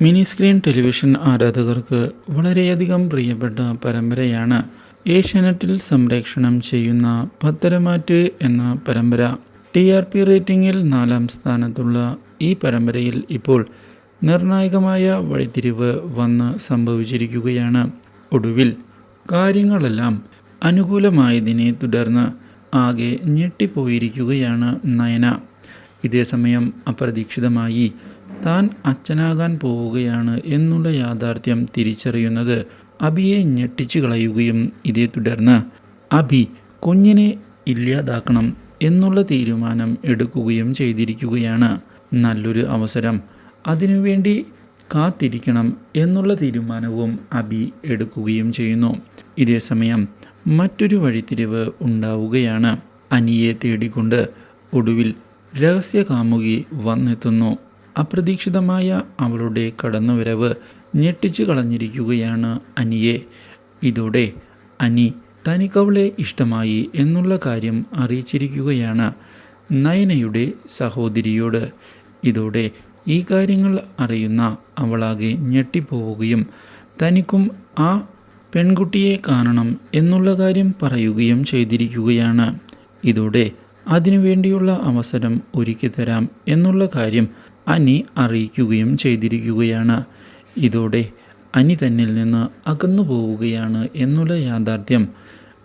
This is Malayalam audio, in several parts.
മിനി സ്ക്രീൻ ടെലിവിഷൻ ആരാധകർക്ക് വളരെയധികം പ്രിയപ്പെട്ട പരമ്പരയാണ് ഏഷ്യാനെറ്റിൽ സംപ്രേക്ഷണം ചെയ്യുന്ന പത്തരമാറ്റ് എന്ന പരമ്പര. ടി ആർ പി റേറ്റിംഗിൽ നാലാം സ്ഥാനത്തുള്ള ഈ പരമ്പരയിൽ ഇപ്പോൾ നിർണായകമായ വഴിത്തിരിവ് വന്ന് സംഭവിച്ചിരിക്കുകയാണ്. ഒടുവിൽ കാര്യങ്ങളെല്ലാം അനുകൂലമായതിനെ തുടർന്ന് ആകെ ഞെട്ടിപ്പോയിരിക്കുകയാണ് നയന. ഇതേസമയം അപ്രതീക്ഷിതമായി താൻ അച്ഛനാകാൻ പോവുകയാണ് എന്നുള്ള യാഥാർത്ഥ്യം തിരിച്ചറിയുന്നത് അബിയെ ഞെട്ടിച്ചു കളയുകയും ഇതേ തുടർന്ന് അബി കുഞ്ഞിനെ ഇല്ലാതാക്കണം എന്നുള്ള തീരുമാനം എടുക്കുകയും ചെയ്തിരിക്കുകയാണ്. നല്ലൊരു അവസരം. അതിനുവേണ്ടി കാത്തിരിക്കണം എന്നുള്ള തീരുമാനവും അബി എടുക്കുകയും ചെയ്യുന്നു. ഇതേസമയം മറ്റൊരു വഴിത്തിരിവ് ഉണ്ടാവുകയാണ്. അനിയെ തേടിക്കൊണ്ട് ഒടുവിൽ രഹസ്യ കാമുകി വന്നെത്തുന്നു. അപ്രതീക്ഷിതമായ അവളുടെ കടന്നുവരവ് ഞെട്ടിച്ചു കളഞ്ഞിരിക്കുകയാണ് അനിയെ. ഇതോടെ അനി തനിക്കവളെ ഇഷ്ടമായി എന്നുള്ള കാര്യം അറിയിച്ചിരിക്കുകയാണ് നയനയുടെ സഹോദരിയോട്. ഇതോടെ ഈ കാര്യങ്ങൾ അറിയുന്ന അവളാകെ ഞെട്ടിപ്പോവുകയും തനിക്കും ആ പെൺകുട്ടിയെ കാണണം എന്നുള്ള കാര്യം പറയുകയും ചെയ്തിരിക്കുകയാണ്. ഇതോടെ അതിനുവേണ്ടിയുള്ള അവസരം ഒരുക്കി തരാം എന്നുള്ള കാര്യം അനി അറിയിക്കുകയും ചെയ്തിരിക്കുകയാണ്. ഇതോടെ അനി തന്നിൽ നിന്ന് അകന്നു പോവുകയാണ് എന്നുള്ള യാഥാർത്ഥ്യം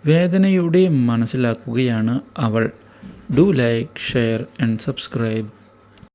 വേദനയോടെ മനസ്സിലാക്കുകയാണ് അവൾ. Do like share and subscribe.